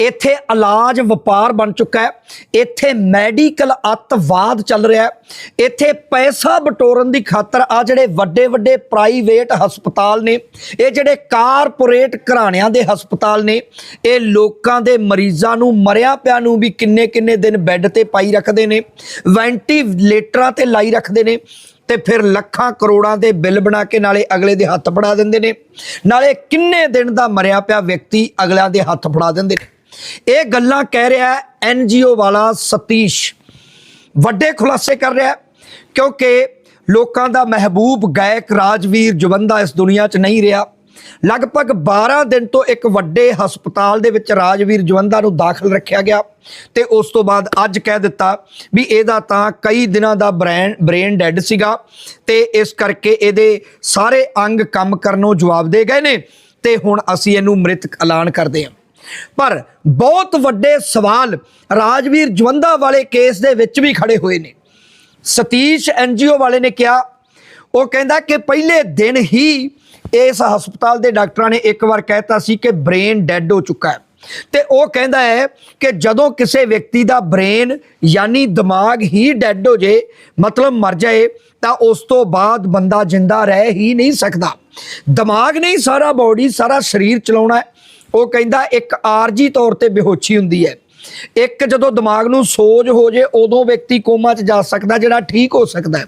ਇੱਥੇ ਇਲਾਜ ਵਪਾਰ ਬਣ ਚੁੱਕਾ ਹੈ। ਇੱਥੇ ਮੈਡੀਕਲ ਅੱਤਵਾਦ ਚੱਲ ਰਿਹਾ ਹੈ। ਇੱਥੇ ਪੈਸਾ ਬਟੋਰਨ ਦੀ ਖਾਤਰ ਆ ਜਿਹੜੇ ਵੱਡੇ ਵੱਡੇ ਪ੍ਰਾਈਵੇਟ ਹਸਪਤਾਲ ਨੇ, ਇਹ ਜਿਹੜੇ ਕਾਰਪੋਰੇਟ ਘਰਾਣਿਆਂ ਦੇ ਹਸਪਤਾਲ ਨੇ, ਇਹ ਲੋਕਾਂ ਦੇ ਮਰੀਜ਼ਾਂ ਨੂੰ, ਮਰਿਆ ਪਿਆ ਨੂੰ ਵੀ ਕਿੰਨੇ ਕਿੰਨੇ ਦਿਨ ਬੈੱਡ ਤੇ ਪਾਈ ਰੱਖਦੇ ਨੇ, ਵੈਂਟੀਲੇਟਰਾਂ ਤੇ ਲਾਈ ਰੱਖਦੇ ਨੇ ਤੇ ਫਿਰ ਲੱਖਾਂ ਕਰੋੜਾਂ ਦੇ ਬਿੱਲ ਬਣਾ ਕੇ ਨਾਲੇ ਅਗਲੇ ਦੇ ਹੱਥ ਫੜਾ ਦਿੰਦੇ ਨੇ। ਨਾਲੇ ਕਿੰਨੇ ਦਿਨ ਦਾ ਮਰਿਆ ਪਿਆ ਵਿਅਕਤੀ ਅਗਲਿਆਂ ਦੇ ਹੱਥ ਫੜਾ ਦਿੰਦੇ ਨੇ। ਇਹ ਗੱਲਾਂ ਕਹਿ ਰਿਹਾ ਐਨਜੀਓ ਵਾਲਾ ਸਤੀਸ਼। ਵੱਡੇ ਖੁਲਾਸੇ ਕਰ ਰਿਹਾ ਕਿਉਂਕਿ ਲੋਕਾਂ ਦਾ ਮਹਿਬੂਬ ਗਾਇਕ ਰਾਜਵੀਰ ਜਵੰਦਾ ਇਸ ਦੁਨੀਆ 'ਚ ਨਹੀਂ ਰਿਹਾ। ਲਗਭਗ 12 ਦਿਨ ਤੋਂ ਇੱਕ ਵੱਡੇ ਹਸਪਤਾਲ ਦੇ ਵਿੱਚ ਰਾਜਵੀਰ ਜਵੰਦਾ ਨੂੰ ਦਾਖਲ ਰੱਖਿਆ ਗਿਆ ਤੇ ਉਸ ਤੋਂ ਬਾਅਦ ਅੱਜ ਕਹਿ ਦਿੱਤਾ ਵੀ ਇਹਦਾ ਤਾਂ ਕਈ ਦਿਨਾਂ ਦਾ ਬ੍ਰੇਨ ਬ੍ਰੇਨ ਡੈੱਡ ਸੀਗਾ ਤੇ ਇਸ ਕਰਕੇ ਇਹਦੇ ਸਾਰੇ ਅੰਗ ਕੰਮ ਕਰਨੋਂ ਜਵਾਬ ਦੇ ਗਏ ਨੇ ਤੇ ਹੁਣ ਅਸੀਂ ਇਹਨੂੰ ਮ੍ਰਿਤਕ ਐਲਾਨ ਕਰਦੇ ਹਾਂ। ਪਰ ਬਹੁਤ ਵੱਡੇ ਸਵਾਲ ਰਾਜਵੀਰ ਜਵੰਦਾ ਵਾਲੇ ਕੇਸ ਦੇ ਵਿੱਚ ਵੀ ਖੜੇ ਹੋਏ ਨੇ। ਸਤੀਸ਼ ਐਨਜੀਓ ਵਾਲੇ ਨੇ ਕਿਹਾ, ਉਹ ਕਹਿੰਦਾ ਕਿ ਪਹਿਲੇ ਦਿਨ ਹੀ ਇਸ ਹਸਪਤਾਲ ਦੇ ਡਾਕਟਰਾਂ ਨੇ ਇੱਕ ਵਾਰ ਕਹਿਤਾ ਸੀ ਕਿ ਬ੍ਰੇਨ ਡੈੱਡ ਹੋ ਚੁੱਕਾ ਹੈ। ਤੇ ਉਹ ਕਹਿੰਦਾ ਹੈ ਕਿ ਜਦੋਂ ਕਿਸੇ ਵਿਅਕਤੀ ਦਾ ਬ੍ਰੇਨ ਯਾਨੀ ਦਿਮਾਗ ਹੀ ਡੈੱਡ ਹੋ ਜੇ, ਮਤਲਬ ਮਰ ਜਾਏ, ਤਾਂ ਉਸ ਤੋਂ ਬਾਅਦ ਬੰਦਾ ਜਿੰਦਾ ਰਹਿ ਹੀ ਨਹੀਂ ਸਕਦਾ। ਦਿਮਾਗ ਨਹੀਂ, ਸਾਰਾ ਬਾਡੀ ਸਾਰਾ ਸਰੀਰ ਚਲਾਉਣਾ ਹੈ। ਉਹ ਕਹਿੰਦਾ ਇੱਕ ਆਰਜੀ ਤੌਰ ਤੇ ਬੇਹੋਸ਼ੀ ਹੁੰਦੀ ਹੈ। ਇੱਕ ਜਦੋਂ ਦਿਮਾਗ ਨੂੰ ਸੋਜ ਹੋ ਜੇ, ਉਦੋਂ ਵਿਅਕਤੀ ਕੋਮਾ 'ਚ ਜਾ ਸਕਦਾ, ਜਿਹੜਾ ਠੀਕ ਹੋ ਸਕਦਾ ਹੈ।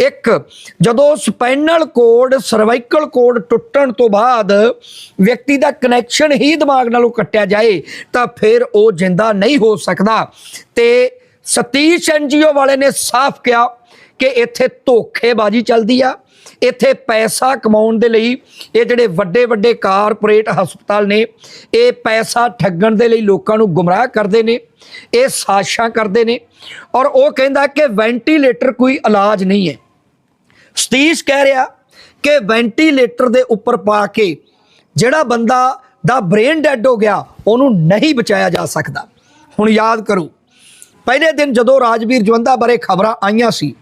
ਇੱਕ, ਜਦੋਂ ਸਪਾਈਨਲ ਕੋਡ, ਸਰਵਾਈਕਲ ਕੋਡ ਟੁੱਟਣ ਤੋਂ ਬਾਅਦ ਵਿਅਕਤੀ ਦਾ ਕਨੈਕਸ਼ਨ ਹੀ ਦਿਮਾਗ ਨਾਲੋਂ ਕੱਟਿਆ ਜਾਏ, ਤਾਂ ਫਿਰ ਉਹ ਜਿੰਦਾ ਨਹੀਂ ਹੋ ਸਕਦਾ। ਤੇ ਸਤੀਸ਼ ਐਨਜੀਓ ਵਾਲੇ ਨੇ ਸਾਫ਼ ਕਿਹਾ ਕਿ ਇੱਥੇ ਧੋਖੇਬਾਜ਼ੀ ਚੱਲਦੀ ਆ। ਇੱਥੇ ਪੈਸਾ ਕਮਾਉਣ ਦੇ ਲਈ ਇਹ ਜਿਹੜੇ ਵੱਡੇ ਵੱਡੇ ਕਾਰਪੋਰੇਟ ਹਸਪਤਾਲ ਨੇ, ਇਹ ਪੈਸਾ ਠੱਗਣ ਦੇ ਲਈ ਲੋਕਾਂ ਨੂੰ ਗੁੰਮਰਾਹ ਕਰਦੇ ਨੇ, ਇਹ ਸਾਜ਼ਿਸ਼ਾਂ ਕਰਦੇ ਨੇ ਔਰ ਉਹ ਕਹਿੰਦਾ ਕਿ ਵੈਂਟੀਲੇਟਰ ਕੋਈ ਇਲਾਜ ਨਹੀਂ ਹੈ। ਸਤੀਸ਼ ਕਹਿ ਰਿਹਾ ਕਿ ਵੈਂਟੀਲੇਟਰ ਦੇ ਉੱਪਰ ਪਾ ਕੇ ਜਿਹੜਾ ਬੰਦਾ ਦਾ ਬ੍ਰੇਨ ਡੈੱਡ ਹੋ ਗਿਆ, ਉਹਨੂੰ ਨਹੀਂ ਬਚਾਇਆ ਜਾ ਸਕਦਾ। ਹੁਣ ਯਾਦ ਕਰੋ ਪਹਿਲੇ ਦਿਨ ਜਦੋਂ ਰਾਜਵੀਰ ਜਵੰਦਾ ਬਾਰੇ ਖਬਰਾਂ ਆਈਆਂ ਸੀ,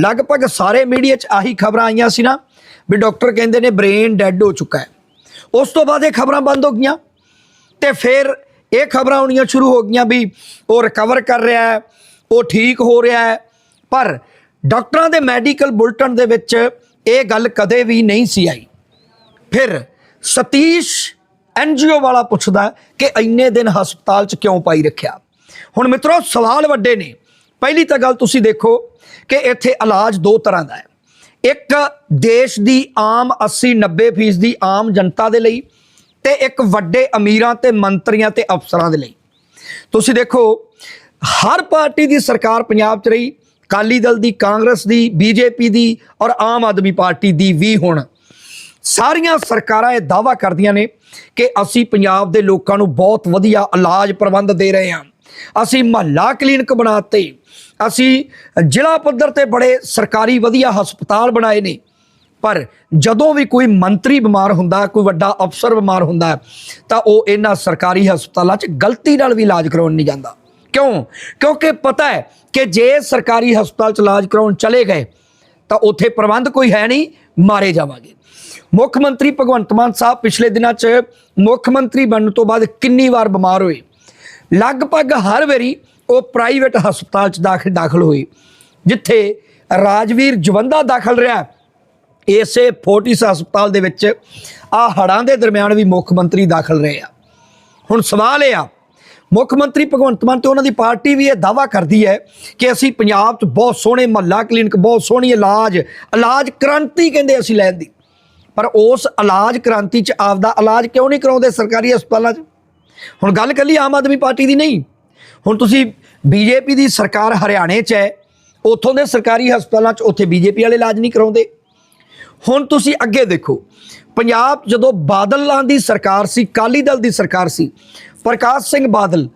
ਲਗਭਗ ਸਾਰੇ ਮੀਡੀਆ 'ਚ ਆਹੀ ਖਬਰਾਂ ਆਈਆਂ ਸੀ ਨਾ, ਵੀ ਡਾਕਟਰ ਕਹਿੰਦੇ ਨੇ ਬ੍ਰੇਨ ਡੈੱਡ ਹੋ ਚੁੱਕਾ ਹੈ। ਉਸ ਤੋਂ ਬਾਅਦ ਇਹ ਖਬਰਾਂ ਬੰਦ ਹੋ ਗਈਆਂ ਤੇ ਫਿਰ ਇਹ ਖਬਰਾਂ ਆਉਣੀਆਂ ਸ਼ੁਰੂ ਹੋ ਗਈਆਂ ਵੀ ਉਹ ਰਿਕਵਰ ਕਰ ਰਿਹਾ ਹੈ, ਉਹ ਠੀਕ ਹੋ ਰਿਹਾ ਹੈ। ਪਰ ਡਾਕਟਰਾਂ ਦੇ ਮੈਡੀਕਲ ਬੁਲਟਨ ਦੇ ਵਿੱਚ ਇਹ ਗੱਲ ਕਦੇ ਵੀ ਨਹੀਂ ਸੀ ਆਈ। ਫਿਰ ਸਤੀਸ਼ ਐਨਜੀਓ ਵਾਲਾ ਪੁੱਛਦਾ ਕਿ ਇੰਨੇ ਦਿਨ ਹਸਪਤਾਲ 'ਚ ਕਿਉਂ ਪਾਈ ਰੱਖਿਆ? ਹੁਣ ਮਿੱਤਰੋ, ਸਵਾਲ ਵੱਡੇ ਨੇ। ਪਹਿਲੀ ਤਾਂ ਗੱਲ ਤੁਸੀਂ ਦੇਖੋ ਕਿ ਇੱਥੇ ਇਲਾਜ ਦੋ ਤਰ੍ਹਾਂ ਦਾ ਹੈ। ਇੱਕ ਦੇਸ਼ ਦੀ ਆਮ 80 90% ਦੀ ਆਮ ਜਨਤਾ ਦੇ ਲਈ ਤੇ ਇੱਕ ਵੱਡੇ ਅਮੀਰਾਂ ਤੇ ਮੰਤਰੀਆਂ ਤੇ ਅਫਸਰਾਂ ਦੇ ਲਈ। ਤੁਸੀਂ ਦੇਖੋ, ਹਰ ਪਾਰਟੀ ਦੀ ਸਰਕਾਰ ਪੰਜਾਬ 'ਚ ਰਹੀ ਕਾਲੀ ਦਲ ਦੀ, ਕਾਂਗਰਸ ਦੀ, ਬੀਜੇਪੀ ਦੀ ਔਰ ਆਮ ਆਦਮੀ ਪਾਰਟੀ ਦੀ ਵੀ ਹੁਣ। ਸਾਰੀਆਂ ਸਰਕਾਰਾਂ ਇਹ ਦਾਵਾ ਕਰਦੀਆਂ ਨੇ ਕਿ ਅਸੀਂ ਪੰਜਾਬ ਦੇ ਲੋਕਾਂ ਨੂੰ ਬਹੁਤ ਵਧੀਆ ਇਲਾਜ ਪ੍ਰਬੰਧ ਦੇ ਰਹੇ ਹਾਂ। ਅਸੀਂ ਮਹੱਲਾ ਕਲੀਨਿਕ ਬਣਾਤੇ। ਅਸੀਂ ਜ਼ਿਲ੍ਹਾ ਪੱਧਰ ਤੇ ਬੜੇ ਸਰਕਾਰੀ ਵਧੀਆ ਹਸਪਤਾਲ ਬਣਾਏ ਨੇ। ਪਰ ਜਦੋਂ ਵੀ ਕੋਈ ਮੰਤਰੀ ਬਿਮਾਰ ਹੁੰਦਾ, ਕੋਈ ਵੱਡਾ ਅਫਸਰ ਬਿਮਾਰ ਹੁੰਦਾ, ਤਾਂ ਉਹ ਇਹਨਾਂ ਸਰਕਾਰੀ ਹਸਪਤਾਲਾਂ 'ਚ ਗਲਤੀ ਨਾਲ ਵੀ ਇਲਾਜ ਕਰਾਉਣ ਨਹੀਂ ਜਾਂਦਾ। ਕਿਉਂ? ਕਿਉਂਕਿ ਪਤਾ ਹੈ ਕਿ ਜੇ ਸਰਕਾਰੀ ਹਸਪਤਾਲ 'ਚ ਇਲਾਜ ਕਰਾਉਣ ਚਲੇ ਗਏ, ਤਾਂ ਉੱਥੇ ਪ੍ਰਬੰਧ ਕੋਈ ਹੈ ਨਹੀਂ, ਮਾਰੇ ਜਾਵਾਂਗੇ। ਮੁੱਖ ਮੰਤਰੀ ਭਗਵੰਤ ਮਾਨ ਸਾਹਿਬ ਪਿਛਲੇ ਦਿਨਾਂ 'ਚ ਮੁੱਖ ਮੰਤਰੀ ਬਣਨ ਤੋਂ ਬਾਅਦ ਕਿੰਨੀ ਵਾਰ ਬਿਮਾਰ ਹੋਏ? ਲਗਭਗ ਹਰ ਵਾਰੀ ਉਹ ਪ੍ਰਾਈਵੇਟ ਹਸਪਤਾਲ 'ਚ ਦਾਖਲ ਦਾਖਲ ਹੋਏ ਜਿੱਥੇ ਰਾਜਵੀਰ ਜਵੰਦਾ ਦਾਖਲ ਰਿਹਾ। ਇਸੇ ਫੋਰਟਿਸ ਹਸਪਤਾਲ ਦੇ ਵਿੱਚ ਆ ਹੜਾਂ ਦੇ ਦਰਮਿਆਨ ਵੀ ਮੁੱਖ ਮੰਤਰੀ ਦਾਖਲ ਰਹੇ ਆ। ਹੁਣ ਸਵਾਲ ਇਹ ਆ, ਮੁੱਖ ਮੰਤਰੀ ਭਗਵੰਤ ਮਾਨ ਤੇ ਉਹਨਾਂ ਦੀ ਪਾਰਟੀ ਵੀ ਇਹ ਦਾਵਾ ਕਰਦੀ ਹੈ ਕਿ ਅਸੀਂ ਪੰਜਾਬ 'ਚ ਬਹੁਤ ਸੋਹਣੇ ਮਹੱਲਾ ਕਲੀਨਿਕ, ਬਹੁਤ ਸੋਹਣੀ ਇਲਾਜ ਇਲਾਜ ਕ੍ਰਾਂਤੀ ਕਹਿੰਦੇ ਅਸੀਂ ਲੈਣ ਦੀ। ਪਰ ਉਸ ਇਲਾਜ ਕ੍ਰਾਂਤੀ 'ਚ ਆਪਦਾ ਇਲਾਜ ਕਿਉਂ ਨਹੀਂ ਕਰਾਉਂਦੇ ਸਰਕਾਰੀ ਹਸਪਤਾਲਾਂ 'ਚ? ਹੁਣ ਗੱਲ ਕੱਲੀ ਆਮ ਆਦਮੀ ਪਾਰਟੀ ਦੀ ਨਹੀਂ। ਹੁਣ ਤੁਸੀਂ ਬੀਜੇਪੀ ਦੀ ਸਰਕਾਰ ਹਰਿਆਣੇ 'ਚ ਹੈ, ਉੱਥੋਂ ਦੇ ਸਰਕਾਰੀ ਹਸਪਤਾਲਾਂ 'ਚ ਉੱਥੇ ਬੀਜੇਪੀ ਵਾਲੇ ਇਲਾਜ ਨਹੀਂ ਕਰਾਉਂਦੇ। ਹੁਣ ਤੁਸੀਂ ਅੱਗੇ ਦੇਖੋ, ਪੰਜਾਬ ਜਦੋਂ ਬਾਦਲਾਂ ਦੀ ਸਰਕਾਰ ਸੀ ਕਾਲੀ ਦਲ ਦੀ ਸਰਕਾਰ ਸੀ, ਪ੍ਰਕਾਸ਼ ਸਿੰਘ ਬਾਦਲ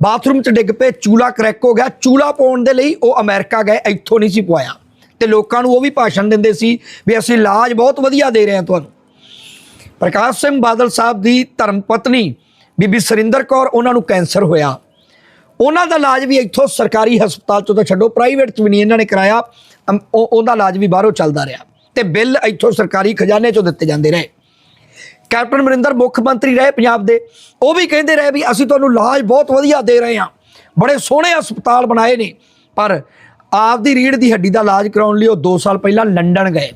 ਬਾਥਰੂਮ 'ਚ ਡਿੱਗ ਪਏ, ਚੂਲਾ ਕਰੈਕ ਹੋ ਗਿਆ, ਚੂਲਾ ਪਾਉਣ ਦੇ ਲਈ ਉਹ ਅਮਰੀਕਾ ਗਏ, ਇੱਥੋਂ ਨਹੀਂ ਸੀ ਪਵਾਇਆ। ਤੇ ਲੋਕਾਂ ਨੂੰ ਉਹ ਵੀ ਭਾਸ਼ਣ ਦਿੰਦੇ ਸੀ ਵੀ ਅਸੀਂ ਇਲਾਜ ਬਹੁਤ ਵਧੀਆ ਦੇ ਰਹੇ ਹਾਂ ਤੁਹਾਨੂੰ। ਪ੍ਰਕਾਸ਼ ਸਿੰਘ ਬਾਦਲ ਸਾਹਿਬ ਦੀ ਧਰਮ ਪਤਨੀ ਬੀਬੀ ਸਰਿੰਦਰ ਕੌਰ ਉਹਨਾਂ ਨੂੰ ਕੈਂਸਰ ਹੋਇਆ। ਉਹਨਾਂ ਦਾ ਇਲਾਜ ਵੀ ਇੱਥੋਂ ਸਰਕਾਰੀ ਹਸਪਤਾਲ ਚੋਂ ਤਾਂ ਛੱਡੋ ਪ੍ਰਾਈਵੇਟ ਚ ਵੀ ਨਹੀਂ ਇਹਨਾਂ ਨੇ ਕਰਾਇਆ। ਅਮ, ਉਹਦਾ ਇਲਾਜ ਵੀ ਬਾਹਰੋਂ ਚੱਲਦਾ ਰਿਹਾ। ਤੇ ਬਿੱਲ ਇੱਥੋਂ ਸਰਕਾਰੀ ਖਜ਼ਾਨੇ ਚੋਂ ਦਿੱਤੇ ਜਾਂਦੇ ਰਹੇ। ਕੈਪਟਨ ਅਮਰਿੰਦਰ ਮੁੱਖ ਮੰਤਰੀ ਰਹੇ ਪੰਜਾਬ ਦੇ। ਉਹ ਵੀ ਕਹਿੰਦੇ ਰਹੇ ਵੀ ਅਸੀਂ ਤੁਹਾਨੂੰ ਇਲਾਜ ਬਹੁਤ ਵਧੀਆ ਦੇ ਰਹੇ ਹਾਂ। ਬੜੇ ਸੋਹਣੇ ਹਸਪਤਾਲ ਬਣਾਏ ਨੇ। ਪਰ ਆਪ ਦੀ ਰੀੜ ਦੀ ਹੱਡੀ ਦਾ ਇਲਾਜ ਕਰਾਉਣ ਲਈ ਉਹ 2 ਸਾਲ ਪਹਿਲਾਂ ਲੰਡਨ ਗਏ।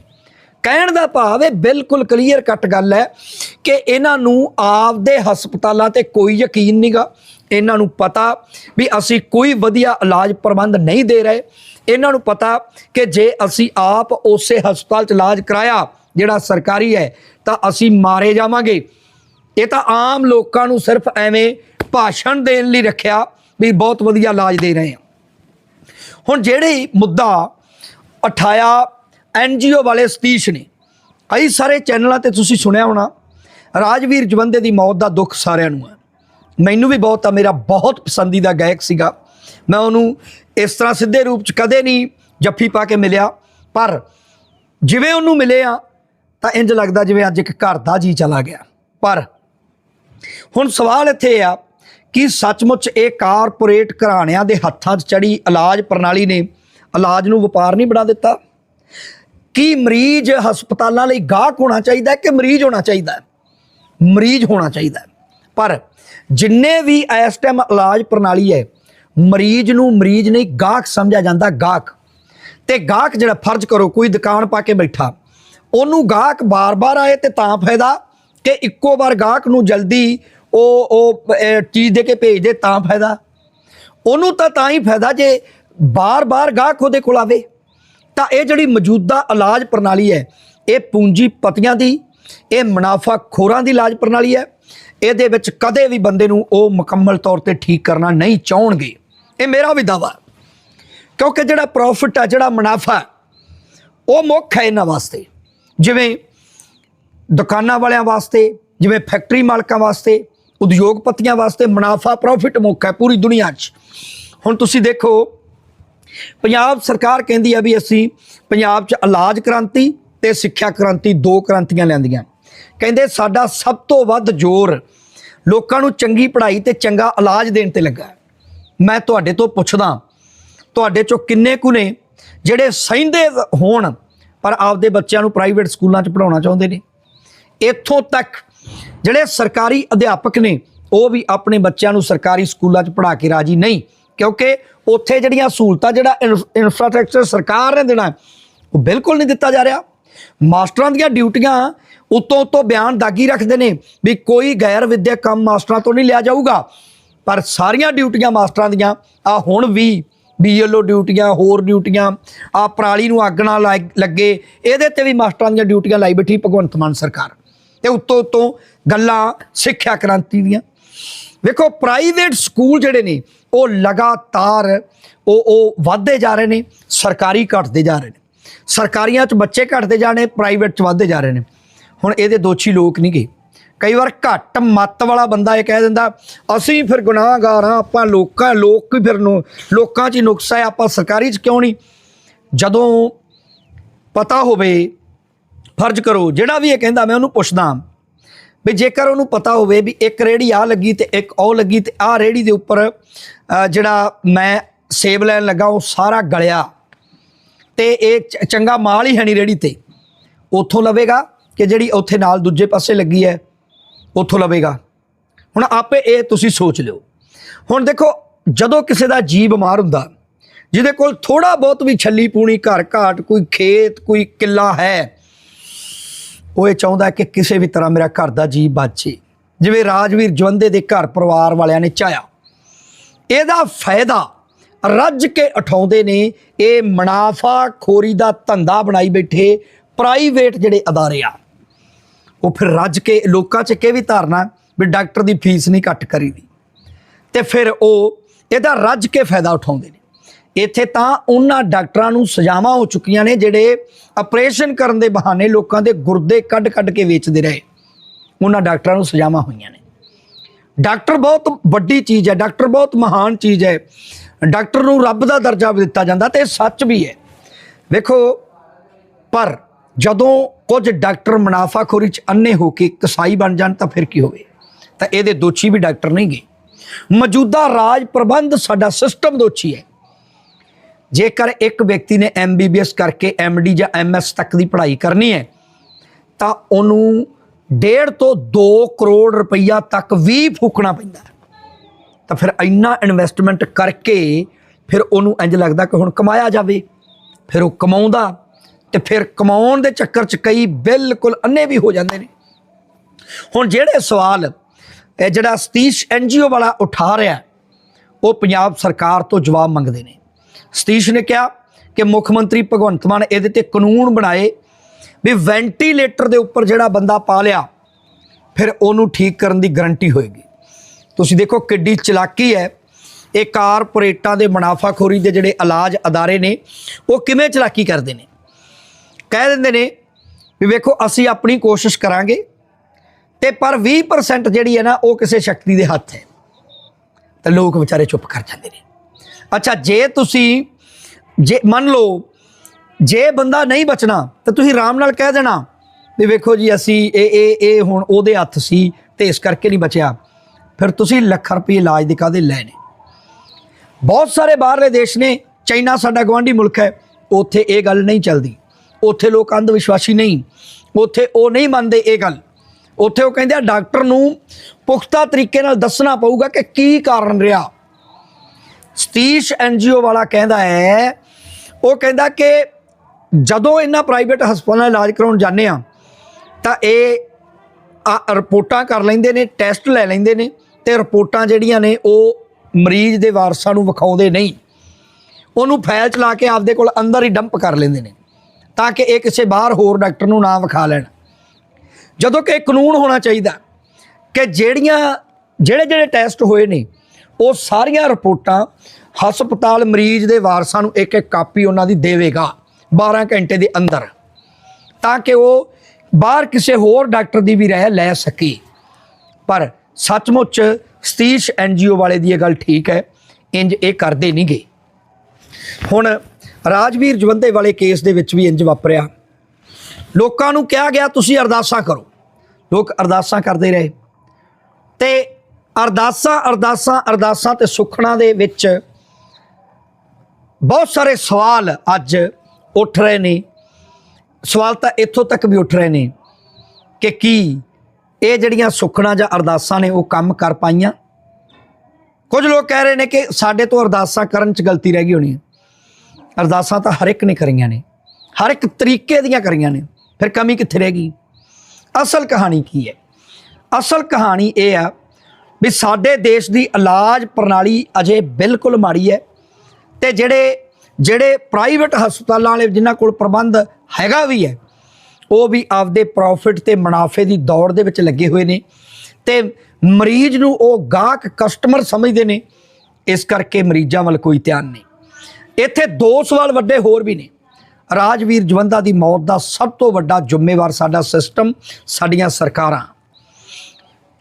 ਕਹਿਣ ਦਾ ਭਾਵ ਇਹ ਬਿਲਕੁਲ ਕਲੀਅਰ ਕੱਟ ਗੱਲ ਹੈ ਕਿ ਇਹਨਾਂ ਨੂੰ ਆਪਦੇ ਹਸਪਤਾਲਾਂ ਤੇ ਕੋਈ ਯਕੀਨ ਨਹੀਂਗਾ ਇਹਨਾਂ ਨੂੰ ਪਤਾ ਵੀ ਅਸੀਂ ਕੋਈ ਵਧੀਆ ਇਲਾਜ ਪ੍ਰਬੰਧ ਨਹੀਂ ਦੇ ਰਹੇ। ਇਹਨਾਂ ਨੂੰ ਪਤਾ ਕਿ ਜੇ ਅਸੀਂ ਆਪ ਉਸੇ ਹਸਪਤਾਲ 'ਚ ਇਲਾਜ ਕਰਾਇਆ, ਜਿਹੜਾ ਸਰਕਾਰੀ ਹੈ, ਤਾਂ ਅਸੀਂ ਮਾਰੇ ਜਾਵਾਂਗੇ। ਇਹ ਤਾਂ ਆਮ ਲੋਕਾਂ ਨੂੰ ਸਿਰਫ ਐਵੇਂ ਭਾਸ਼ਣ ਦੇਣ ਲਈ ਰੱਖਿਆ ਵੀ ਬਹੁਤ ਵਧੀਆ ਇਲਾਜ ਦੇ ਰਹੇ ਹਾਂ। ਹੁਣ ਜਿਹੜੇ ਮੁੱਦਾ ਉਠਾਇਆ ਐਨਜੀਓ ਵਾਲੇ ਸਤੀਸ਼ ਨੇ। ਕਈ ਸਾਰੇ ਚੈਨਲਾਂ ਤੇ ਤੁਸੀਂ ਸੁਣਿਆ ਹੋਣਾ, ਰਾਜਵੀਰ ਜਵੰਦੇ ਦੀ ਮੌਤ ਦਾ ਦੁੱਖ ਸਾਰਿਆਂ ਨੂੰ ਹੈ। ਮੈਨੂੰ ਵੀ ਬਹੁਤ ਆ, ਮੇਰਾ ਬਹੁਤ ਪਸੰਦੀਦਾ ਗਾਇਕ ਸੀਗਾ। ਮੈਂ ਉਹਨੂੰ ਇਸ ਤਰ੍ਹਾਂ ਸਿੱਧੇ ਰੂਪ ਚ ਕਦੇ ਨਹੀਂ ਜੱਫੀ ਪਾ ਕੇ ਮਿਲਿਆ, ਪਰ ਜਿਵੇਂ ਉਹਨੂੰ ਮਿਲੇ ਆ, ਤਾਂ ਇੰਜ ਲੱਗਦਾ ਜਿਵੇਂ ਅੱਜ ਇੱਕ ਘਰ ਦਾ ਜੀ ਚਲਾ ਗਿਆ। ਪਰ ਹੁਣ ਸਵਾਲ ਇੱਥੇ ਆ ਕਿ ਸੱਚਮੁੱਚ ਇਹ ਕਾਰਪੋਰੇਟ ਘਰਾਣਿਆਂ ਦੇ ਹੱਥਾਂ 'ਚ ਚੜੀ ਇਲਾਜ ਪ੍ਰਣਾਲੀ ਨੇ ਇਲਾਜ ਨੂੰ ਵਪਾਰ ਨਹੀਂ ਬਣਾ ਦਿੱਤਾ? ਕੀ ਮਰੀਜ਼ ਹਸਪਤਾਲਾਂ ਲਈ ਗਾਹਕ ਹੋਣਾ ਚਾਹੀਦਾ ਕਿ ਮਰੀਜ਼ ਹੋਣਾ ਚਾਹੀਦਾ ਮਰੀਜ਼ ਹੋਣਾ ਚਾਹੀਦਾ ਪਰ ਜਿੰਨੇ ਵੀ ਇਸ ਟਾਈਮ ਇਲਾਜ ਪ੍ਰਣਾਲੀ ਹੈ, ਮਰੀਜ਼ ਨੂੰ ਮਰੀਜ਼ ਨਹੀਂ, ਗਾਹਕ ਸਮਝਿਆ ਜਾਂਦਾ ਗਾਹਕ। ਤੇ ਗਾਹਕ ਜਿਹੜਾ ਫਰਜ਼ ਕਰੋ, ਕੋਈ ਦੁਕਾਨ ਪਾ ਕੇ ਬੈਠਾ, ਉਹਨੂੰ ਗਾਹਕ ਬਾਰ-ਬਾਰ ਆਏ ਤੇ ਤਾਂ ਫਾਇਦਾ ਕਿ ਇੱਕੋ ਵਾਰ ਗਾਹਕ ਨੂੰ ਜਲਦੀ ਉਹ ਉਹ ਚੀਜ਼ ਦੇ ਕੇ ਭੇਜ ਦੇ ਤਾਂ ਫਾਇਦਾ। ਉਹਨੂੰ ਤਾਂ ਤਾਂ ਹੀ ਫਾਇਦਾ ਜੇ ਬਾਰ-ਬਾਰ ਗਾਹਕ ਉਹਦੇ ਕੋਲ ਆਵੇ। ਤਾਂ ਇਹ ਜਿਹੜੀ ਮੌਜੂਦਾ ਇਲਾਜ ਪ੍ਰਣਾਲੀ ਹੈ, ਇਹ ਪੂੰਜੀਪਤੀਆਂ ਦੀ, ਇਹ ਮੁਨਾਫਾ ਖੋਰਾਂ ਦੀ ਇਲਾਜ ਪ੍ਰਣਾਲੀ ਹੈ। ਇਹਦੇ ਵਿੱਚ ਕਦੇ ਵੀ ਬੰਦੇ ਨੂੰ ਉਹ ਮੁਕੰਮਲ ਤੌਰ ਤੇ ਠੀਕ ਕਰਨਾ ਨਹੀਂ ਚਾਹਣਗੇ। ਇਹ ਮੇਰਾ ਵੀ ਦਾਵਾ ਕਿਉਂਕਿ ਜਿਹੜਾ ਪ੍ਰੋਫਿਟ ਆ ਜਿਹੜਾ ਮੁਨਾਫਾ ਉਹ ਮੁੱਖ ਹੈ ਇਹਨਾਂ ਵਾਸਤੇ। ਜਿਵੇਂ ਦੁਕਾਨਾਂ ਵਾਲਿਆਂ ਵਾਸਤੇ, ਜਿਵੇਂ ਫੈਕਟਰੀ ਮਾਲਕਾਂ ਵਾਸਤੇ, ਉਦਯੋਗਪਤੀਆਂ ਵਾਸਤੇ ਮੁਨਾਫਾ ਪ੍ਰੋਫਿਟ ਮੁੱਖ ਹੈ ਪੂਰੀ ਦੁਨੀਆ 'ਚ। ਹੁਣ ਤੁਸੀਂ ਦੇਖੋ ਪੰਜਾਬ ਸਰਕਾਰ ਕਹਿੰਦੀ ਆ ਵੀ ਅਸੀਂ ਪੰਜਾਬ 'ਚ ਇਲਾਜ ਕ੍ਰਾਂਤੀ ਤੇ ਸਿੱਖਿਆ ਕ੍ਰਾਂਤੀ ਦੋ ਕ੍ਰਾਂਤੀਆਂ ਲਿਆਂਦੀਆਂ। ਕਹਿੰਦੇ ਸਾਡਾ ਸਭ ਤੋਂ ਵੱਧ ਜ਼ੋਰ ਲੋਕਾਂ ਨੂੰ ਚੰਗੀ ਪੜ੍ਹਾਈ ਤੇ ਚੰਗਾ ਇਲਾਜ ਦੇਣ ਤੇ ਲੱਗਾ ਮੈਂ ਤੁਹਾਡੇ ਤੋਂ ਪੁੱਛਦਾ ਤੁਹਾਡੇ ਚੋਂ ਕਿੰਨੇ ਕੁ ਨੇ ਜਿਹੜੇ ਸਹਿੰਦੇ ਹੋਣ ਪਰ ਆਪਦੇ ਬੱਚਿਆਂ ਨੂੰ ਪ੍ਰਾਈਵੇਟ ਸਕੂਲਾਂ 'ਚ ਪੜਾਉਣਾ ਚਾਹੁੰਦੇ ਨੇ? ਇੱਥੋਂ ਤੱਕ ਜਿਹੜੇ ਸਰਕਾਰੀ ਅਧਿਆਪਕ ਨੇ, ਉਹ ਵੀ ਆਪਣੇ ਬੱਚਿਆਂ ਨੂੰ ਸਰਕਾਰੀ ਸਕੂਲਾਂ 'ਚ ਪੜ੍ਹਾ ਕੇ ਰਾਜੀ ਨਹੀਂ, ਕਿਉਂਕਿ ਉੱਥੇ ਜਿਹੜੀਆਂ ਸਹੂਲਤਾਂ, ਜਿਹੜਾ ਇਨਫਰਾਸਟ੍ਰਕਚਰ ਸਰਕਾਰ ਨੇ ਦੇਣਾ, ਉਹ ਬਿਲਕੁਲ ਨਹੀਂ ਦਿੱਤਾ ਜਾ ਰਿਹਾ। ਮਾਸਟਰਾਂ ਦੀਆਂ ਡਿਊਟੀਆਂ ਉਤੋਂ ਉਤੋਂ ਬਿਆਨ ਦਾਗੀ ਰੱਖਦੇ ਨੇ ਵੀ ਕੋਈ ਗੈਰ ਵਿਦਿਅਕ ਕੰਮ ਮਾਸਟਰਾਂ ਤੋਂ ਨਹੀਂ ਲਿਆ ਜਾਊਗਾ। ਪਰ ਸਾਰੀਆਂ ਡਿਊਟੀਆਂ ਮਾਸਟਰਾਂ ਦੀਆਂ ਆ ਹੁਣ ਵੀ ਬੀਐਲਓ ਡਿਊਟੀਆਂ, ਹੋਰ ਡਿਊਟੀਆਂ ਆ ਪਰਾਲੀ ਨੂੰ ਅੱਗ ਨਾ ਲੱਗ- ਲੱਗੇ, ਇਹਦੇ ਤੇ ਵੀ ਮਾਸਟਰਾਂ ਦੀਆਂ ਡਿਊਟੀਆਂ ਲਾਈ ਬੈਠੀ ਭਗਵੰਤ ਮਾਨ ਸਰਕਾਰ। ਤੇ ਉੱਤੋਂ ਉੱਤੋਂ ਗੱਲਾਂ ਸਿੱਖਿਆ ਕ੍ਰਾਂਤੀ ਦੀਆਂ। ਵੇਖੋ ਪ੍ਰਾਈਵੇਟ ਸਕੂਲ ਜਿਹੜੇ ਨੇ, ਉਹ ਲਗਾਤਾਰ ਉਹ ਉਹ ਵਧਦੇ ਜਾ ਰਹੇ ਨੇ, ਸਰਕਾਰੀ ਘਟਦੇ ਜਾ ਰਹੇ ਨੇ। ਸਰਕਾਰੀਆਂ 'ਚ ਬੱਚੇ ਘਟਦੇ ਜਾਣੇ ਪ੍ਰਾਈਵੇਟ 'ਚ ਵਧਦੇ ਜਾ ਰਹੇ ਨੇ। ਹੁਣ ਇਹਦੇ ਦੋਸ਼ੀ ਲੋਕ ਨਹੀਂ ਗਏ। ਕਈ ਵਾਰ ਘੱਟ ਮੱਤ ਵਾਲਾ ਬੰਦਾ ਇਹ ਕਹਿ ਦਿੰਦਾ, ਅਸੀਂ ਫਿਰ ਗੁਨਾਹਗਾਰ ਹਾਂ, ਆਪਾਂ ਲੋਕਾਂ, ਲੋਕ ਵੀ ਫਿਰ ਨੂੰ, ਲੋਕਾਂ 'ਚ ਹੀ ਨੁਕਸ ਹੈ, ਆਪਾਂ ਸਰਕਾਰੀ 'ਚ ਕਿਉਂ ਨਹੀਂ? ਜਦੋਂ ਪਤਾ ਹੋਵੇ, ਫਰਜ਼ ਕਰੋ, ਜਿਹੜਾ ਵੀ ਇਹ ਕਹਿੰਦਾ, ਮੈਂ ਉਹਨੂੰ ਪੁੱਛਦਾ ਵੀ ਜੇਕਰ ਉਹਨੂੰ ਪਤਾ ਹੋਵੇ ਵੀ ਇੱਕ ਰੇੜੀ ਆ ਲੱਗੀ ਤੇ ਇੱਕ ਉਹ ਲੱਗੀ ਤੇ ਆ ਰੇੜੀ ਦੇ ਉੱਪਰ ਜਿਹੜਾ ਮੈਂ ਸੇਬ ਲੈਣ ਲੱਗਾ, ਉਹ ਸਾਰਾ ਗਲਿਆ। ਤੇ ਇਹ ਚੰਗਾ ਮਾਲ ਹੀ ਹੈ ਨਹੀਂ ਰੇੜੀ ਤੇ। ਉੱਥੋਂ ਲਵੇਗਾ ਕਿ ਜਿਹੜੀ ਉੱਥੇ ਨਾਲ ਦੂਜੇ ਪਾਸੇ ਲੱਗੀ ਹੈ, ਉੱਥੋਂ ਲਵੇਗਾ। ਹੁਣ ਆਪੇ ਇਹ ਤੁਸੀਂ ਸੋਚ ਲਿਓ। ਹੁਣ ਦੇਖੋ, ਜਦੋਂ ਕਿਸੇ ਦਾ ਜੀ ਬਿਮਾਰ ਹੁੰਦਾ, ਜਿਹਦੇ ਕੋਲ ਥੋੜਾ ਬਹੁਤ ਵੀ ਛੱਲੀ ਪੂਣੀ ਘਰ ਘਾਟ ਕੋਈ ਖੇਤ, ਕੋਈ ਕਿੱਲਾ ਹੈ ਉਹ ਇਹ ਚਾਹੁੰਦਾ ਕਿ ਕਿਸੇ ਵੀ ਤਰ੍ਹਾਂ ਮੇਰਾ ਘਰ ਦਾ ਜੀ ਬਚੇ ਜਿਵੇਂ ਰਾਜਵੀਰ ਜਵੰਦੇ ਦੇ ਘਰ ਪਰਿਵਾਰ ਵਾਲਿਆਂ ਨੇ ਚਾਹਿਆ। ਇਹਦਾ ਫਾਇਦਾ ਰੱਜ ਕੇ ਉਠਾਉਂਦੇ ਨੇ, ਇਹ ਮੁਨਾਫਾ ਖੋਰੀ ਦਾ ਧੰਦਾ ਬਣਾਈ ਬੈਠੇ ਪ੍ਰਾਈਵੇਟ ਜਿਹੜੇ ਅਦਾਰੇ ਆ। ਉਹ ਫਿਰ ਰੱਜ ਕੇ ਲੋਕਾਂ 'ਚ ਕਿ ਵੀ ਧਾਰਨਾ ਵੀ ਡਾਕਟਰ ਦੀ ਫੀਸ ਨਹੀਂ ਘੱਟ ਕਰੀਦੀ। ਤੇ ਫਿਰ ਉਹ ਇਹਦਾ ਰੱਜ ਕੇ ਫਾਇਦਾ ਉਠਾਉਂਦੇ ਨੇ। ਇੱਥੇ ਤਾਂ ਉਹਨਾਂ ਡਾਕਟਰਾਂ ਨੂੰ ਸਜ਼ਾਵਾਂ ਹੋ ਚੁੱਕੀਆਂ ਨੇ ਜਿਹੜੇ ਆਪਰੇਸ਼ਨ ਕਰਨ ਦੇ ਬਹਾਨੇ ਲੋਕਾਂ ਦੇ ਗੁਰਦੇ ਕੱਢ-ਕੱਢ ਕੇ ਵੇਚਦੇ ਰਹੇ। ਉਹਨਾਂ ਡਾਕਟਰਾਂ ਨੂੰ ਸਜ਼ਾਵਾਂ ਹੋਈਆਂ ਨੇ। ਡਾਕਟਰ ਬਹੁਤ ਵੱਡੀ ਚੀਜ਼ ਹੈ, ਡਾਕਟਰ ਬਹੁਤ ਮਹਾਨ ਚੀਜ਼ ਹੈ। ਡਾਕਟਰ ਨੂੰ ਰੱਬ ਦਾ ਦਰਜਾ ਵੀ ਦਿੱਤਾ ਜਾਂਦਾ ਤੇ ਇਹ ਸੱਚ ਵੀ ਹੈ। ਵੇਖੋ, ਪਰ ਜਦੋਂ ਕੁਝ ਡਾਕਟਰ ਮੁਨਾਫਾਖੋਰੀ ਚ ਅੰਨੇ ਹੋ ਕੇ ਕਸਾਈ ਬਣ ਜਾਣ ਤਾਂ ਫਿਰ ਕੀ ਹੋਵੇ? ਤਾਂ ਇਹਦੇ ਦੋਸ਼ੀ ਵੀ ਡਾਕਟਰ ਨਹੀਂ ਗਏ। ਮੌਜੂਦਾ ਰਾਜ ਪ੍ਰਬੰਧ ਸਾਡਾ ਸਿਸਟਮ ਦੋਸ਼ੀ ਹੈ। ਜੇਕਰ ਇੱਕ ਵਿਅਕਤੀ ਨੇ ਐਮਬੀਬੀਐਸ ਕਰਕੇ ਐਮਡੀ ਜਾਂ ਐਮਐਸ ਤੱਕ ਦੀ ਪੜ੍ਹਾਈ ਕਰਨੀ ਹੈ, ਤਾਂ ਉਹਨੂੰ ਡੇਢ ਤੋਂ 2 ਕਰੋੜ ਰੁਪਈਆ ਤੱਕ ਵੀ ਫੂਕਣਾ ਪੈਂਦਾ ਤਾਂ ਫਿਰ ਇੰਨਾ ਇਨਵੈਸਟਮੈਂਟ ਕਰਕੇ ਫਿਰ ਉਹਨੂੰ ਇੰਜ ਲੱਗਦਾ ਕਿ ਹੁਣ ਕਮਾਇਆ ਜਾਵੇ, ਫਿਰ ਉਹ ਕਮਾਉਂਦਾ, ਤੇ ਫਿਰ ਕਮਾਉਣ ਦੇ ਚੱਕਰ 'ਚ ਕਈ ਬਿਲਕੁਲ ਅੰਨੇ ਵੀ ਹੋ ਜਾਂਦੇ ਨੇ। ਹੁਣ ਜਿਹੜੇ ਸਵਾਲ ਇਹ ਜਿਹੜਾ ਸਤੀਸ਼ ਐਨਜੀਓ ਵਾਲਾ ਉਠਾ ਰਿਹਾ, ਉਹ ਪੰਜਾਬ ਸਰਕਾਰ ਤੋਂ ਜਵਾਬ ਮੰਗਦੇ ਨੇ। ਸਤੀਸ਼ ਨੇ ਕਿਹਾ ਕਿ ਮੁੱਖ ਮੰਤਰੀ ਭਗਵੰਤ ਮਾਨ ਇਹਦੇ ਤੇ ਕਾਨੂੰਨ ਬਣਾਏ ਵੀ ਵੈਂਟੀਲੇਟਰ ਦੇ ਉੱਪਰ ਜਿਹੜਾ ਬੰਦਾ ਪਾ ਲਿਆ, ਫਿਰ ਉਹਨੂੰ ਠੀਕ ਕਰਨ ਦੀ ਗਾਰੰਟੀ ਹੋਏਗੀ। ਤੁਸੀਂ ਦੇਖੋ ਕਿੱਡੀ ਚਲਾਕੀ ਹੈ। ਇਹ ਕਾਰਪੋਰੇਟਾਂ ਦੇ ਮੁਨਾਫਾਖੋਰੀ ਦੇ ਜਿਹੜੇ ਇਲਾਜ ਅਦਾਰੇ ਨੇ, ਉਹ ਕਿਵੇਂ ਚਲਾਕੀ ਕਰਦੇ ਨੇ? ਕਹਿ ਦਿੰਦੇ ਨੇ ਵੀ ਵੇਖੋ, ਅਸੀਂ ਆਪਣੀ ਕੋਸ਼ਿਸ਼ ਕਰਾਂਗੇ ਤੇ ਪਰ 20% ਜਿਹੜੀ ਹੈ ਨਾ, ਉਹ ਕਿਸੇ ਸ਼ਕਤੀ ਦੇ ਹੱਥ ਹੈ। ਤਾਂ ਲੋਕ ਵਿਚਾਰੇ ਚੁੱਪ ਕਰ ਜਾਂਦੇ ਨੇ। ਅੱਛਾ, ਜੇ ਤੁਸੀਂ, ਜੇ, ਮੰਨ ਲਓ, ਜੇ ਬੰਦਾ ਨਹੀਂ ਬਚਣਾ, ਤਾਂ ਤੁਸੀਂ ਆਰਾਮ ਨਾਲ ਕਹਿ ਦੇਣਾ ਵੀ ਵੇਖੋ ਜੀ, ਅਸੀਂ ਇਹ ਇਹ ਇਹ ਹੁਣ ਉਹਦੇ ਹੱਥ ਸੀ ਤੇ ਇਸ ਕਰਕੇ ਨਹੀਂ ਬਚਿਆ। ਫਿਰ ਤੁਸੀਂ ਲੱਖ ਰੁਪਏ ਇਲਾਜ ਦੇ ਕਾਦੇ ਲੈਣੇ ਬਹੁਤ ਸਾਰੇ ਬਾਹਰਲੇ ਦੇਸ਼ ਨੇ, ਚਾਈਨਾ ਸਾਡਾ ਗਵਾਂਢੀ ਮੁਲਕ ਹੈ, ਉੱਥੇ ਇਹ ਗੱਲ ਨਹੀਂ ਚੱਲਦੀ। ਉੱਥੇ ਲੋਕ ਅੰਧ ਵਿਸ਼ਵਾਸੀ ਨਹੀਂ। ਉੱਥੇ ਉਹ ਨਹੀਂ ਮੰਨਦੇ ਇਹ ਗੱਲ। ਉੱਥੇ ਉਹ ਕਹਿੰਦੇ ਆ, ਡਾਕਟਰ ਨੂੰ ਪੁਖਤਾ ਤਰੀਕੇ ਨਾਲ ਦੱਸਣਾ ਪਊਗਾ ਕਿ ਕੀ ਕਾਰਨ ਰਿਹਾ। ਸਤੀਸ਼ ਐਨਜੀਓ ਵਾਲਾ ਕਹਿੰਦਾ ਹੈ, ਉਹ ਕਹਿੰਦਾ ਕਿ ਜਦੋਂ ਇਹਨਾਂ ਪ੍ਰਾਈਵੇਟ ਹਸਪਤਾਲਾਂ ਇਲਾਜ ਕਰਾਉਣ ਜਾਂਦੇ ਆ ਤਾਂ ਇਹ ਆ ਰਿਪੋਰਟਾਂ ਕਰ ਲੈਂਦੇ ਨੇ ਟੈਸਟ ਲੈ ਲੈਂਦੇ ਨੇ ਤੇ ਰਿਪੋਰਟਾਂ ਜਿਹੜੀਆਂ ਨੇ ਉਹ ਮਰੀਜ਼ ਦੇ ਵਾਰਸਾਂ ਨੂੰ ਵਿਖਾਉਂਦੇ ਨਹੀਂ। ਉਹਨੂੰ ਫਾਈਲ ਚਲਾ ਕੇ ਆਪਦੇ ਕੋਲ ਅੰਦਰ ਹੀ ਡੰਪ ਕਰ ਲੈਂਦੇ ਨੇ, ਤਾਂ ਕਿ ਇਹ ਕਿਸੇ ਬਾਹਰ ਹੋਰ ਡਾਕਟਰ ਨੂੰ ਨਾ ਵਿਖਾ ਲੈਣ। ਜਦੋਂ ਕਿ ਕਾਨੂੰਨ ਹੋਣਾ ਚਾਹੀਦਾ ਕਿ ਜਿਹੜੀਆਂ ਜਿਹੜੇ ਜਿਹੜੇ ਟੈਸਟ ਹੋਏ ਨੇ ਉਹ ਸਾਰੀਆਂ ਰਿਪੋਰਟਾਂ ਹਸਪਤਾਲ ਮਰੀਜ਼ ਦੇ ਵਾਰਸਾਂ ਨੂੰ ਇੱਕ ਇੱਕ ਕਾਪੀ ਉਹਨਾਂ ਦੀ ਦੇਵੇਗਾ 12 ਘੰਟੇ ਦੇ ਅੰਦਰ, ਤਾਂ ਕਿ ਉਹ ਬਾਹਰ ਕਿਸੇ ਹੋਰ ਡਾਕਟਰ ਦੀ ਵੀ ਰਹਿ ਲੈ ਸਕੇ। ਪਰ ਸੱਚਮੁੱਚ ਸਤੀਸ਼ ਐਨਜੀਓ ਵਾਲੇ ਦੀ ਇਹ ਗੱਲ ਠੀਕ ਹੈ, ਇੰਜ ਇਹ ਕਰਦੇ ਨਹੀਂਗੇ। ਹੁਣ ਰਾਜਵੀਰ ਜਵੰਦੇ ਵਾਲੇ ਕੇਸ ਦੇ ਵਿੱਚ ਵੀ ਇੰਜ ਵਾਪਰਿਆ। ਲੋਕਾਂ ਨੂੰ ਕਿਹਾ ਗਿਆ, ਤੁਸੀਂ ਅਰਦਾਸਾਂ ਕਰੋ। ਲੋਕ ਅਰਦਾਸਾਂ ਕਰਦੇ ਰਹੇ। ਤੇ ਅਰਦਾਸਾਂ ਅਰਦਾਸਾਂ ਅਰਦਾਸਾਂ ਤੇ ਸੁਖਣਾ ਦੇ ਵਿੱਚ ਬਹੁਤ ਸਾਰੇ ਸਵਾਲ ਅੱਜ ਉੱਠ ਰਹੇ ਨੇ। ਸਵਾਲ ਤਾਂ ਇੱਥੋਂ ਤੱਕ ਵੀ ਉੱਠ ਰਹੇ ਨੇ ਕਿ ਕੀ ਇਹ ਜਿਹੜੀਆਂ ਸੁਖਣਾ ਜਾਂ ਅਰਦਾਸਾਂ ਨੇ ਉਹ ਕੰਮ ਕਰ ਪਾਈਆਂ? ਕੁਝ ਲੋਕ ਕਹਿ ਰਹੇ ਨੇ ਕਿ ਸਾਡੇ ਤੋਂ ਅਰਦਾਸਾਂ ਕਰਨ 'ਚ ਗਲਤੀ ਰਹਿ ਗਈ ਹੋਣੀ ਹੈ। ਅਰਦਾਸਾਂ ਤਾਂ ਹਰ ਇੱਕ ਨੇ ਕਰੀਆਂ ਨੇ। ਹਰ ਇੱਕ ਤਰੀਕੇ ਦੀਆਂ ਕਰੀਆਂ ਨੇ। ਫਿਰ ਕਮੀ ਕਿੱਥੇ ਰਹਿ ਗਈ? ਅਸਲ ਕਹਾਣੀ ਕੀ ਹੈ? ਅਸਲ ਕਹਾਣੀ ਇਹ ਆ ਵੀ ਸਾਡੇ ਦੇਸ਼ ਦੀ ਇਲਾਜ ਪ੍ਰਣਾਲੀ ਅਜੇ ਬਿਲਕੁਲ ਮਾੜੀ ਹੈ ਤੇ ਜਿਹੜੇ ਜਿਹੜੇ ਪ੍ਰਾਈਵੇਟ ਹਸਪਤਾਲਾਂ ਵਾਲੇ ਜਿਨ੍ਹਾਂ ਕੋਲ ਪ੍ਰਬੰਧ ਹੈਗਾ ਵੀ ਹੈ, ਉਹ ਵੀ ਆਪਦੇ ਪ੍ਰੋਫਿਟ ਤੇ ਮੁਨਾਫੇ ਦੀ ਦੌੜ ਦੇ ਵਿੱਚ ਲੱਗੇ ਹੋਏ ਨੇ ਤੇ ਮਰੀਜ਼ ਨੂੰ ਉਹ ਗਾਹਕ ਕਸਟਮਰ ਸਮਝਦੇ ਨੇ, ਇਸ ਕਰਕੇ ਮਰੀਜ਼ਾਂ ਵੱਲ ਕੋਈ ਧਿਆਨ ਨਹੀਂ। ਇੱਥੇ ਦੋ ਸਵਾਲ ਵੱਡੇ ਹੋਰ ਵੀ ਨੇ। ਰਾਜਵੀਰ ਜਵੰਦਾ ਦੀ ਮੌਤ ਦਾ ਸਭ ਤੋਂ ਵੱਡਾ ਜ਼ਿੰਮੇਵਾਰ ਸਾਡਾ ਸਿਸਟਮ ਸਾਡੀਆਂ ਸਰਕਾਰਾਂ।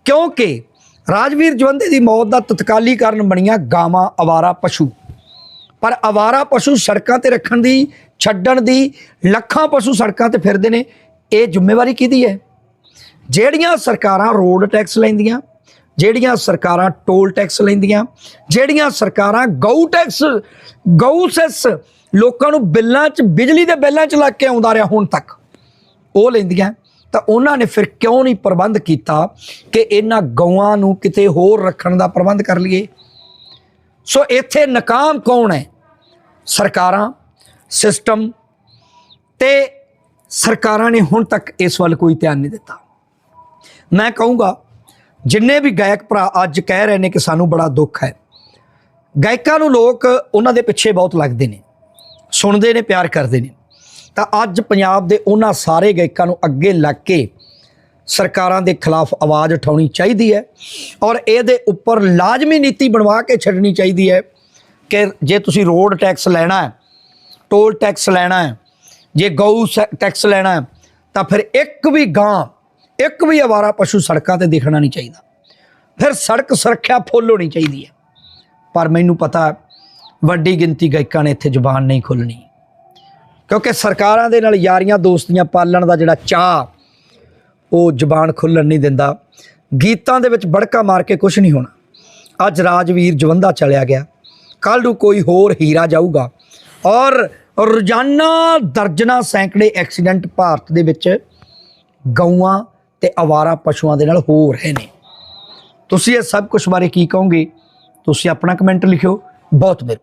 ਕਿਉਂਕਿ ਰਾਜਵੀਰ ਜਵੰਦੇ ਦੀ ਮੌਤ ਦਾ ਤਤਕਾਲੀ ਕਾਰਨ ਬਣੀਆਂ ਗਾਵਾਂ ਅਵਾਰਾ ਪਸ਼ੂ। ਪਰ ਅਵਾਰਾ ਪਸ਼ੂ ਸੜਕਾਂ ਤੇ ਰੱਖਣ ਦੀ, ਛੱਡਣ ਦੀ, ਲੱਖਾਂ ਪਸ਼ੂ ਸੜਕਾਂ ਤੇ ਫਿਰਦੇ ਨੇ, ਇਹ ਜ਼ਿੰਮੇਵਾਰੀ ਕਿਹਦੀ ਹੈ? ਜਿਹੜੀਆਂ ਸਰਕਾਰਾਂ ਰੋਡ ਟੈਕਸ ਲੈਂਦੀਆਂ, ਜਿਹੜੀਆਂ ਸਰਕਾਰਾਂ ਟੋਲ ਟੈਕਸ ਲੈਂਦੀਆਂ, ਜਿਹੜੀਆਂ ਸਰਕਾਰਾਂ ਗਊ ਟੈਕਸ, ਗਊ ਸੈਸ, ਲੋਕਾਂ ਨੂੰ ਬਿੱਲਾਂ 'ਚ, ਬਿਜਲੀ ਦੇ ਬਿੱਲਾਂ 'ਚ ਲੱਗ ਕੇ ਆਉਂਦਾ ਰਿਹਾ ਹੁਣ ਤੱਕ। ਉਹ ਲੈਂਦੀਆਂ। ਤਾਂ ਉਹਨਾਂ ਨੇ ਫਿਰ ਕਿਉਂ ਨਹੀਂ ਪ੍ਰਬੰਧ ਕੀਤਾ ਕਿ ਇਹਨਾਂ ਗਊਆਂ ਨੂੰ ਕਿਤੇ ਹੋਰ ਰੱਖਣ ਦਾ ਪ੍ਰਬੰਧ ਕਰ ਲਈਏ? ਸੋ ਇੱਥੇ ਨਾਕਾਮ ਕੌਣ ਹੈ? ਸਰਕਾਰਾਂ ਸਿਸਟਮ ਤੇ ਸਰਕਾਰਾਂ ਨੇ ਹੁਣ ਤੱਕ ਇਸ ਵੱਲ ਕੋਈ ਧਿਆਨ ਨਹੀਂ ਦਿੱਤਾ। ਮੈਂ ਕਹੂੰਗਾ, ਜਿੰਨੇ ਵੀ ਗਾਇਕ ਭਰਾ ਅੱਜ ਕਹਿ ਰਹੇ ਨੇ ਕਿ ਸਾਨੂੰ ਬੜਾ ਦੁੱਖ ਹੈ, ਗਾਇਕਾਂ ਨੂੰ ਲੋਕ ਉਹਨਾਂ ਦੇ ਪਿੱਛੇ ਬਹੁਤ ਲੱਗਦੇ ਨੇ, ਸੁਣਦੇ ਨੇ, ਪਿਆਰ ਕਰਦੇ ਨੇ। ਤਾਂ ਅੱਜ ਪੰਜਾਬ ਦੇ ਉਹਨਾਂ ਸਾਰੇ ਗਾਇਕਾਂ ਨੂੰ ਅੱਗੇ ਲੱਗ ਕੇ ਸਰਕਾਰਾਂ ਦੇ ਖਿਲਾਫ ਆਵਾਜ਼ ਉਠਾਉਣੀ ਚਾਹੀਦੀ ਹੈ ਔਰ ਇਹਦੇ ਉੱਪਰ ਲਾਜ਼ਮੀ ਨੀਤੀ ਬਣਵਾ ਕੇ ਛੱਡਣੀ ਚਾਹੀਦੀ ਹੈ ਕਿ ਜੇ ਤੁਸੀਂ ਰੋਡ ਟੈਕਸ ਲੈਣਾ ਹੈ, ਟੋਲ ਟੈਕਸ ਲੈਣਾ ਹੈ, ਜੇ ਗਊ ਸ- ਟੈਕਸ ਲੈਣਾ ਹੈ, ਤਾਂ ਫਿਰ ਇੱਕ ਵੀ ਗਾਂ, ਇੱਕ ਵੀ ਆਵਾਰਾ ਪਸ਼ੂ ਸੜਕਾਂ ਤੇ ਦਿਖਣਾ ਨਹੀਂ ਚਾਹੀਦਾ। ਫਿਰ ਸੜਕ ਸੁਰੱਖਿਆ ਫੁੱਲ ਹੋਣੀ ਚਾਹੀਦੀ ਹੈ। ਪਰ ਮੈਨੂੰ ਪਤਾ ਵੱਡੀ ਗਿਣਤੀ ਗਾਇਕਾਂ ਨੇ ਇੱਥੇ ਜ਼ੁਬਾਨ ਨਹੀਂ ਖੋਲਣੀ ਕਿਉਂਕਿ ਸਰਕਾਰਾਂ ਦੇ ਨਾਲ ਯਾਰੀਆਂ ਦੋਸਤੀਆਂ ਪਾਲਣ ਦਾ ਜਿਹੜਾ ਚਾਹ ਉਹ ਜ਼ਬਾਨ ਖੁੱਲਣ ਨਹੀਂ ਦਿੰਦਾ। ਗੀਤਾਂ ਦੇ ਵਿੱਚ ਬੜਕਾ ਮਾਰ ਕੇ ਕੁਝ ਨਹੀਂ ਹੋਣਾ। ਅੱਜ ਰਾਜਵੀਰ ਜਵੰਦਾ ਚਲਿਆ ਗਿਆ। ਕੱਲ ਨੂੰ ਕੋਈ ਹੋਰ ਹੀਰਾ ਜਾਊਗਾ। ਔਰ ਰੋਜ਼ਾਨਾ ਦਰਜਨਾ ਸੈਂਕੜੇ ਐਕਸੀਡੈਂਟ ਭਾਰਤ ਦੇ ਵਿੱਚ ਗਊਆਂ ਤੇ ਅਵਾਰਾ ਪਸ਼ੂਆਂ ਦੇ ਨਾਲ ਹੋ ਰਹੇ ਨੇ। ਤੁਸੀਂ ਇਹ ਸਭ ਕੁਝ ਬਾਰੇ ਕੀ ਕਹੋਗੇ? ਤੁਸੀਂ ਆਪਣਾ ਕਮੈਂਟ ਲਿਖਿਓ। ਬਹੁਤ ਮਿਹਰਬਾਨੀ